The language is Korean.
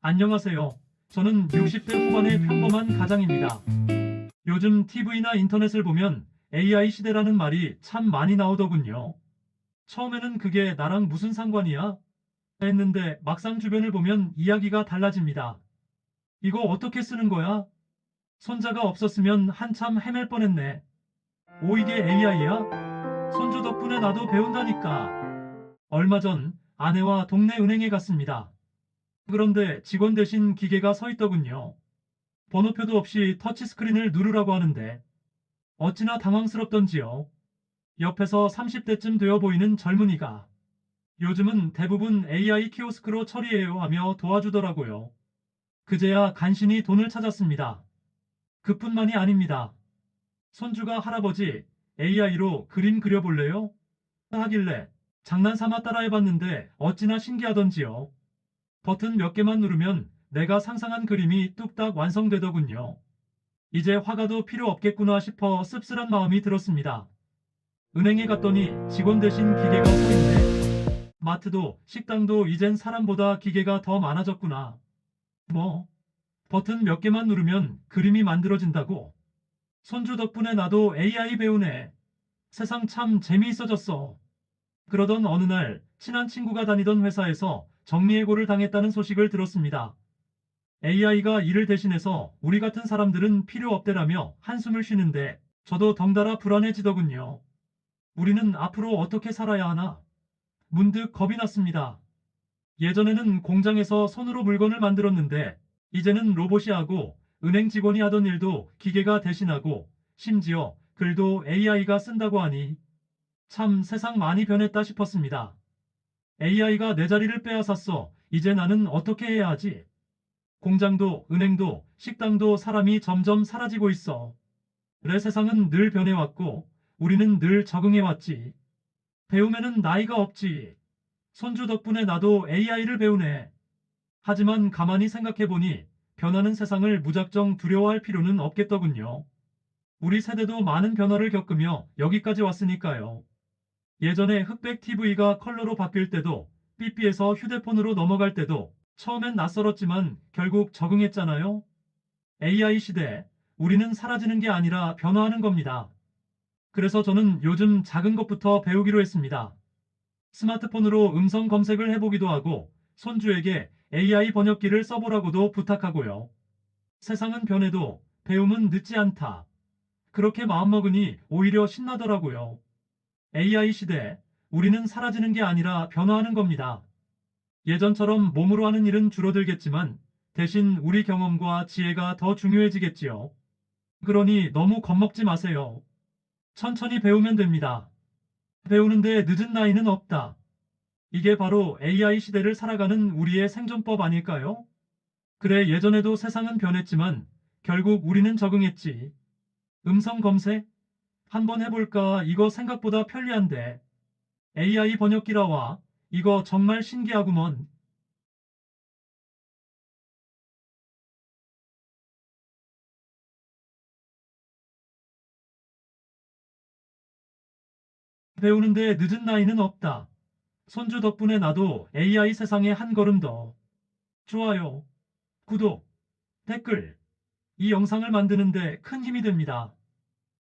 안녕하세요. 저는 60대 후반의 평범한 가장입니다. 요즘 TV나 인터넷을 보면 AI 시대라는 말이 참 많이 나오더군요. 처음에는 그게 나랑 무슨 상관이야? 했는데 막상 주변을 보면 이야기가 달라집니다. 이거 어떻게 쓰는 거야? 손자가 없었으면 한참 헤맬 뻔했네. 오 이게 AI야? 손주 덕분에 나도 배운다니까. 얼마 전 아내와 동네 은행에 갔습니다. 그런데 직원 대신 기계가 서 있더군요. 번호표도 없이 터치스크린을 누르라고 하는데 어찌나 당황스럽던지요. 옆에서 30대쯤 되어 보이는 젊은이가 요즘은 대부분 AI 키오스크로 처리해요 하며 도와주더라고요. 그제야 간신히 돈을 찾았습니다. 그뿐만이 아닙니다. 손주가 할아버지 AI로 그림 그려볼래요? 하길래 장난삼아 따라해봤는데 어찌나 신기하던지요. 버튼 몇 개만 누르면 내가 상상한 그림이 뚝딱 완성되더군요. 이제 화가도 필요 없겠구나 싶어 씁쓸한 마음이 들었습니다. 은행에 갔더니 직원 대신 기계가 서 있네. 마트도 식당도 이젠 사람보다 기계가 더 많아졌구나. 뭐? 버튼 몇 개만 누르면 그림이 만들어진다고? 손주 덕분에 나도 AI 배우네. 세상 참 재미있어졌어. 그러던 어느 날 친한 친구가 다니던 회사에서 정리해고를 당했다는 소식을 들었습니다. AI가 일을 대신해서 우리 같은 사람들은 필요 없대라며 한숨을 쉬는데 저도 덩달아 불안해지더군요. 우리는 앞으로 어떻게 살아야 하나? 문득 겁이 났습니다. 예전에는 공장에서 손으로 물건을 만들었는데 이제는 로봇이 하고 은행 직원이 하던 일도 기계가 대신하고 심지어 글도 AI가 쓴다고 하니 참 세상 많이 변했다 싶었습니다. AI가 내 자리를 빼앗았어. 이제 나는 어떻게 해야 하지? 공장도 은행도 식당도 사람이 점점 사라지고 있어. 그래 세상은 늘 변해왔고 우리는 늘 적응해왔지. 배움에는 나이가 없지. 손주 덕분에 나도 AI를 배우네. 하지만 가만히 생각해보니 변하는 세상을 무작정 두려워할 필요는 없겠더군요. 우리 세대도 많은 변화를 겪으며 여기까지 왔으니까요. 예전에 흑백 TV가 컬러로 바뀔 때도 삐삐에서 휴대폰으로 넘어갈 때도 처음엔 낯설었지만 결국 적응했잖아요. AI 시대, 우리는 사라지는 게 아니라 변화하는 겁니다. 그래서 저는 요즘 작은 것부터 배우기로 했습니다. 스마트폰으로 음성 검색을 해보기도 하고 손주에게 AI 번역기를 써보라고도 부탁하고요. 세상은 변해도 배움은 늦지 않다. 그렇게 마음먹으니 오히려 신나더라고요. AI 시대, 우리는 사라지는 게 아니라 변화하는 겁니다. 예전처럼 몸으로 하는 일은 줄어들겠지만 대신 우리 경험과 지혜가 더 중요해지겠지요. 그러니 너무 겁먹지 마세요. 천천히 배우면 됩니다. 배우는데 늦은 나이는 없다. 이게 바로 AI 시대를 살아가는 우리의 생존법 아닐까요? 그래, 예전에도 세상은 변했지만 결국 우리는 적응했지. 음성 검색? 한번 해볼까? 이거 생각보다 편리한데. AI 번역기라와 이거 정말 신기하구먼. 배우는데 늦은 나이는 없다. 손주 덕분에 나도 AI 세상에 한 걸음 더. 좋아요, 구독, 댓글. 이 영상을 만드는데 큰 힘이 됩니다.